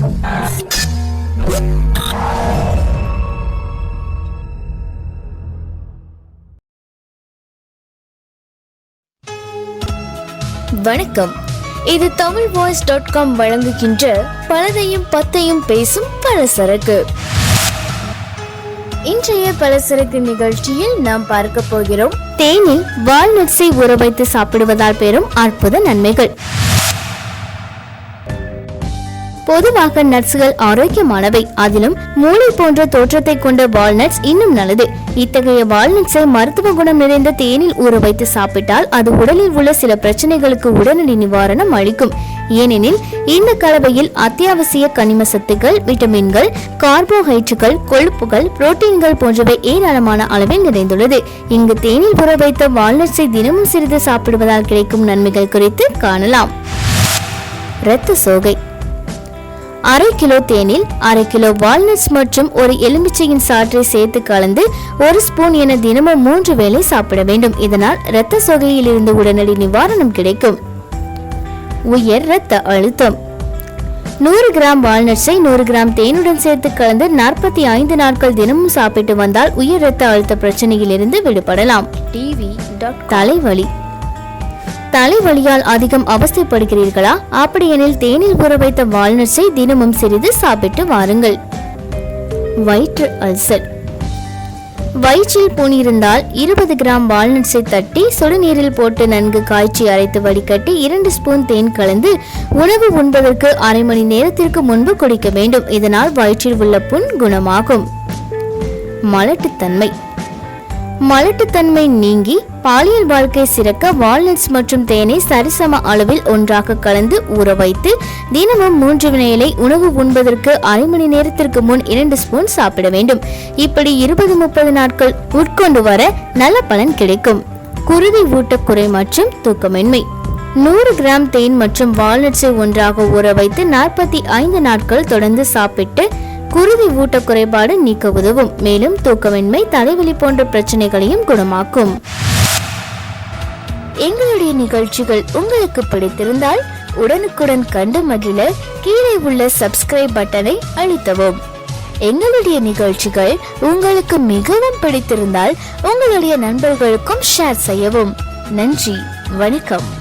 வணக்கம். இது Tamil voice dot com வழங்குகின்ற பலதையும் பத்தையும் பேசும் பலசரக்கு. இன்றைய பலசரக்கு நிகழ்ச்சியில் நாம் பார்க்க போகிறோம் தேனில் வால்நட்ஸை ஊற வைத்து சாப்பிடுவதால் பெறும் அற்புத நன்மைகள். பொதுவாக நட்ஸ்கள் ஆரோக்கியமானவை. அதிலும் மூளை போன்ற தோற்றத்தை கொண்ட வால்நட்ஸ் இன்னும் நல்லது. இத்தகைய வால்நட்ஸை மருத்துவ குணம் நிறைந்த தேனில் ஊற வைத்து சாப்பிட்டால் அது உடலில் உள்ள சில பிரச்சனைகளுக்கு உடனடி நிவாரணம் அளிக்கும். ஏனெனில் இந்த கலவையில் அத்தியாவசிய கனிம சத்துக்கள் விட்டமின்கள் கார்போஹைட்ரேட்டுகள் கொழுப்புகள் புரோட்டீன்கள் போன்றவை ஏராளமான அளவில் நிறைந்துள்ளது. இங்கு தேனில் ஊற வைத்த வால்நட்ஸை தினமும் சிறிது சாப்பிடுவதால் கிடைக்கும் நன்மைகள் குறித்து காணலாம். இரத்த சோகை. அரை கிலோ தேனில் அரை கிலோ வால்நட்ஸ் மற்றும் ஒரு எலுமிச்சையின் சாற்றை சேர்த்து கலந்து ஒரு ஸ்பூன் என தினமும் மூன்று வேளை சாப்பிட வேண்டும். இதனால் இரத்த சோகையில் இருந்து உடனடி நிவாரணம் கிடைக்கும். உயர் இரத்த அழுத்தம். நூறு கிராம் வால்நட்ஸை நூறு கிராம் தேனுடன் சேர்த்து கலந்து நாற்பத்தி ஐந்து நாட்கள் தினமும் சாப்பிட்டு வந்தால் உயர் இரத்த அழுத்த பிரச்சனையிலிருந்து விடுபடலாம். டிவி தலைவலி. தலைவலியால் அதிகம் அவஸ்தைப்படுகிறீர்களா? அப்படியெனில் தேனில் ஊற வைத்த வால்நட்ஸை தினமும் சிறிது சாப்பிட்டு வாருங்கள். வயிற்று அல்சர். வயிற்றில் புண் இருந்தால் இருபது கிராம் வால்நட்ஸை தட்டி சுடுநீரில் போட்டு நன்கு காய்ச்சி அரைத்து வடிகட்டி இரண்டு ஸ்பூன் தேன் கலந்து உணவு உண்பதற்கு அரை மணி நேரத்திற்கு முன்பு குடிக்க வேண்டும். இதனால் வயிற்றில் உள்ள புண் குணமாகும். மலட்டுத்தன்மை. மலட்டுத்தன்மை நீங்கி பாலியல் வாழ்க்கை சிறக்க வால்நட்ஸ் மற்றும் தேனை சரிசம அளவில் ஒன்றாக கலந்து ஊற வைத்து தினமும் மூன்று வினையிலை உணவு உண்பதற்கு அரை மணி நேரத்திற்கு முன் இரண்டு ஸ்பூன் சாப்பிட வேண்டும். இப்படி இருபது முப்பது நாட்கள் உட்கொண்டு வர நல்ல பலன் கிடைக்கும். குருதி ஊட்டக்குறை மற்றும் தூக்கமின்மை. நூறு கிராம் தேன் மற்றும் வால்நட்ஸை ஒன்றாக ஊற வைத்து நாற்பத்தி ஐந்து நாட்கள் தொடர்ந்து சாப்பிட்டு குருதி ஊட்ட குறைபாடு நீக்க உதவும். மேலும் தூக்கமின்மை தலைவலி போன்ற பிரச்சனைகளையும் குணமாக்கும். எங்களுடைய நிகழ்ச்சிகள் உங்களுக்கு பிடித்திருந்தால் உடனுக்குடன் கண்டு மகிழ கீழே உள்ள சப்ஸ்கிரைப் பட்டனை அழுத்தவும். எங்களுடைய நிகழ்ச்சிகள் உங்களுக்கு மிகவும் பிடித்திருந்தால் உங்களுடைய நண்பர்களுக்கும் ஷேர் செய்யவும். நன்றி வணக்கம்.